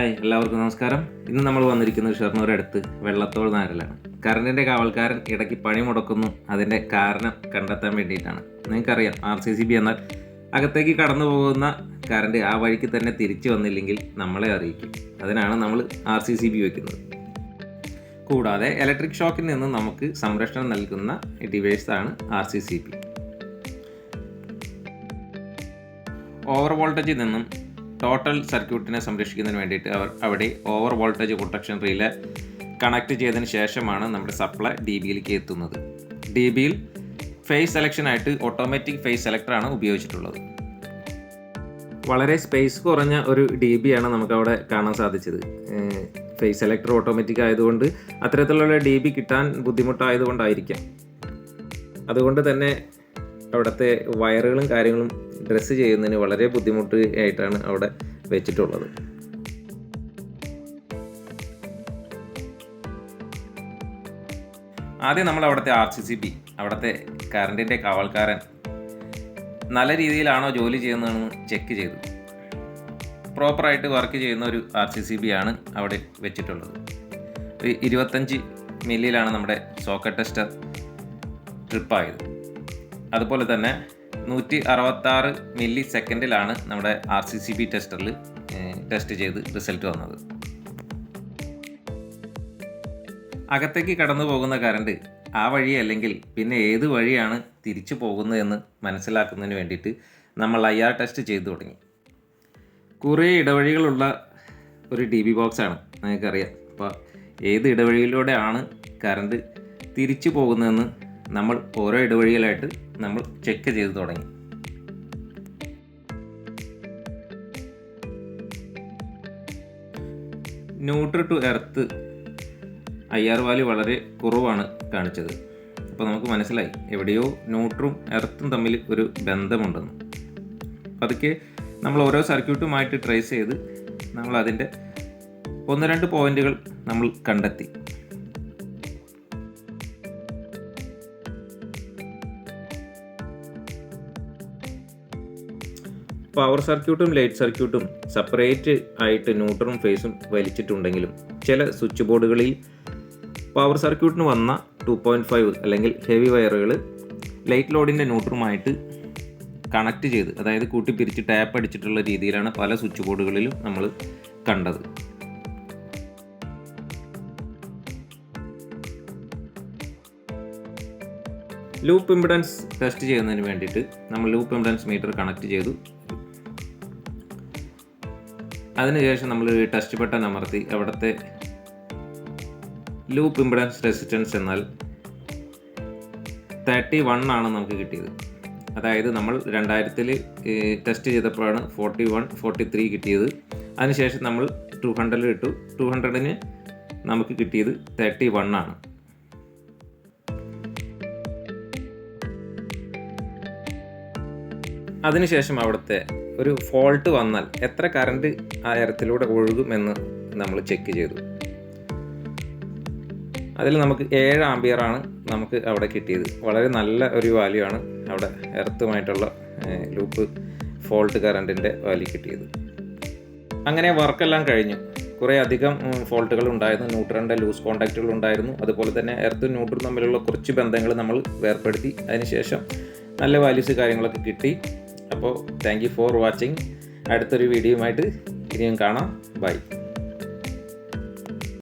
Hi എല്ലാവർക്കും നമസ്കാരം. ഇന്ന് നമ്മൾ വന്നിരിക്കുന്നത് ഷൊർണൂർ അടുത്ത് വെള്ളത്തോൾ നാരലാണ്. കറണ്ടിന്റെ കാവൽക്കാരൻ ഇടയ്ക്ക് പണി മുടക്കുന്നു. അതിന്റെ കാരണം കണ്ടെത്താൻ വേണ്ടിയിട്ടാണ്. നിങ്ങൾക്കറിയാം ആർ സി സി ബി എന്നാൽ അകത്തേക്ക് കടന്നു പോകുന്ന കറണ്ട് ആ വഴിക്ക് തന്നെ തിരിച്ചു വന്നില്ലെങ്കിൽ നമ്മളെ അറിയിക്കും. അതിനാണ് നമ്മൾ ആർ സി സി ബി വയ്ക്കുന്നത് കൂടാതെ ഇലക്ട്രിക് ഷോക്കിൽ നിന്ന് നമുക്ക് സംരക്ഷണം നൽകുന്ന ഡിവൈസാണ് R C C B. Over വോൾട്ടേജിൽ നിന്നും ടോട്ടൽ സർക്യൂട്ടിനെ സംരക്ഷിക്കുന്നതിന് വേണ്ടിയിട്ട് അവർ അവിടെ over voltage protection relay connect ചെയ്തതിന് ശേഷമാണ് നമ്മുടെ സപ്ലൈ ഡി ബിയിലേക്ക് എത്തുന്നത്. ഡി ബിയിൽ ഫേസ് സെലക്ഷനായിട്ട് ഓട്ടോമാറ്റിക് ഫേസ് സെലക്ടറാണ് ഉപയോഗിച്ചിട്ടുള്ളത്. വളരെ സ്പേസ് കുറഞ്ഞ ഒരു ഡി ബി ആണ് നമുക്കവിടെ കാണാൻ സാധിച്ചത്. ഫേസ് സെലക്ടർ ഓട്ടോമാറ്റിക് ആയതുകൊണ്ട് അത്തരത്തിലുള്ള ഡി ബി കിട്ടാൻ ബുദ്ധിമുട്ടായതുകൊണ്ടായിരിക്കാം. അതുകൊണ്ട് തന്നെ അവിടുത്തെ വയറുകളും കാര്യങ്ങളും ഡ്രസ്സ് ചെയ്യുന്നതിന് വളരെ ബുദ്ധിമുട്ട് ആയിട്ടാണ് അവിടെ വെച്ചിട്ടുള്ളത്. ആദ്യം നമ്മൾ അവിടുത്തെ ആർ സി സി ബി അവിടുത്തെ കറണ്ടിന്റെ കാവൽക്കാരൻ നല്ല രീതിയിലാണോ ജോലി ചെയ്യുന്നതെന്ന് ചെക്ക് ചെയ്തു. പ്രോപ്പറായിട്ട് വർക്ക് ചെയ്യുന്ന ഒരു ആർ സി സി ബി ആണ് അവിടെ വെച്ചിട്ടുള്ളത്. ഇരുപത്തഞ്ച് മില്ലിയിലാണ് നമ്മുടെ സോക്കറ്റ് ടെസ്റ്റർ ട്രിപ്പായത് അതുപോലെ തന്നെ നൂറ്റി അറുപത്താറ് മില്ലി സെക്കൻഡിലാണ് നമ്മുടെ ആർ സി സി ബി ടെസ്റ്ററിൽ ടെസ്റ്റ് ചെയ്ത് റിസൾട്ട് വന്നത്. അകത്തേക്ക് കടന്നു പോകുന്ന കറണ്ട് ആ വഴി അല്ലെങ്കിൽ പിന്നെ ഏത് വഴിയാണ് തിരിച്ചു പോകുന്നതെന്ന് മനസ്സിലാക്കുന്നതിന് വേണ്ടിയിട്ട് നമ്മൾ ഐ ആർ ടെസ്റ്റ് ചെയ്തു തുടങ്ങി. കുറേ ഇടവഴികളുള്ള ഒരു ഡി ബി ബോക്സാണ് നിങ്ങൾക്കറിയാം. അപ്പോൾ ഏത് ഇടവഴിയിലൂടെയാണ് കറണ്ട് തിരിച്ചു പോകുന്നതെന്ന് നമ്മൾ ഓരോ ഇടവഴികളായിട്ട് നമ്മൾ ചെക്ക് ചെയ്ത് തുടങ്ങി. Neutral to earth I R value വളരെ കുറവാണ് കാണിച്ചത്. അപ്പോൾ നമുക്ക് മനസ്സിലായി എവിടെയോ ന്യൂട്രും എർത്തും തമ്മിൽ ഒരു ബന്ധമുണ്ടെന്ന്. പതുക്കെ നമ്മൾ ഓരോ സർക്യൂട്ടുമായിട്ട് ട്രേസ് ചെയ്ത് നമ്മൾ അതിന്റെ ഒന്ന് രണ്ട് പോയിന്റുകൾ നമ്മൾ കണ്ടെത്തി. പവർ സർക്യൂട്ടും ലൈറ്റ് സർക്യൂട്ടും സെപ്പറേറ്റ് ആയിട്ട് ന്യൂട്രനും ഫേസും വലിച്ചിട്ടുണ്ടെങ്കിലും ചില സ്വിച്ച് ബോർഡുകളിൽ പവർ സർക്യൂട്ടിന് വന്ന ടു പോയിന്റ് ഫൈവ് അല്ലെങ്കിൽ ഹെവി വയറുകൾ ലൈറ്റ് ലോഡിന്റെ ന്യൂട്രുമായിട്ട് കണക്ട് ചെയ്ത് അതായത് കൂട്ടിപ്പിരിച്ച് ടാപ്പ് അടിച്ചിട്ടുള്ള രീതിയിലാണ് പല സ്വിച്ച് ബോർഡുകളിലും നമ്മൾ കണ്ടത്. ലൂപ്പ് ഇമ്പിഡൻസ് ടെസ്റ്റ് ചെയ്യുന്നതിന് വേണ്ടിയിട്ട് നമ്മൾ ലൂപ്പ് ഇമ്പിഡൻസ് മീറ്റർ കണക്ട് ചെയ്തു. അതിനുശേഷം നമ്മൾ ടെസ്റ്റ് ബട്ടൺ അമർത്തി അവിടുത്തെ ലൂപ്പ് ഇമ്പിഡൻസ് റെസിസ്റ്റൻസ് എന്നാൽ തേർട്ടി വൺ ആണ് നമുക്ക് കിട്ടിയത്. അതായത് നമ്മൾ രണ്ടായിരത്തിൽ ടെസ്റ്റ് ചെയ്തപ്പോഴാണ് ഫോർട്ടി വൺ ഫോർട്ടി ത്രീ കിട്ടിയത്. അതിനുശേഷം നമ്മൾ ടു ഹൺഡ്രഡിൽ ഇട്ടു. ടു ഹൺഡ്രഡിന് നമുക്ക് കിട്ടിയത് തേർട്ടി വൺ ആണ്. അതിനുശേഷം അവിടുത്തെ ഒരു ഫോൾട്ട് വന്നാൽ എത്ര കറണ്ട് ആ എരത്തിലൂടെ ഒഴുകുമെന്ന് നമ്മൾ ചെക്ക് ചെയ്തു. അതിൽ നമുക്ക് ഏഴ് ആംബിയറാണ് നമുക്ക് അവിടെ കിട്ടിയത്. വളരെ നല്ല ഒരു വാല്യൂ ആണ് അവിടെ എർത്തുമായിട്ടുള്ള ലൂപ്പ് ഫോൾട്ട് കറണ്ടിന്റെ വാല്യൂ കിട്ടിയത്. അങ്ങനെ വർക്കെല്ലാം കഴിഞ്ഞു. കുറേ അധികം ഫോൾട്ടുകൾ ഉണ്ടായിരുന്നു. ന്യൂട്രലിന്റെ ലൂസ് കോണ്ടാക്റ്റുകൾ ഉണ്ടായിരുന്നു. അതുപോലെ തന്നെ എർത്തും ന്യൂട്രും തമ്മിലുള്ള കുറച്ച് ബന്ധങ്ങൾ നമ്മൾ വേർപ്പെടുത്തി. അതിനുശേഷം നല്ല വാല്യൂസ് കാര്യങ്ങളൊക്കെ കിട്ടി. അപ്പോൾ താങ്ക് യു ഫോർ വാച്ചിങ് അടുത്തൊരു വീഡിയോയുമായിട്ട് ഇനിയും കാണാം. ബൈ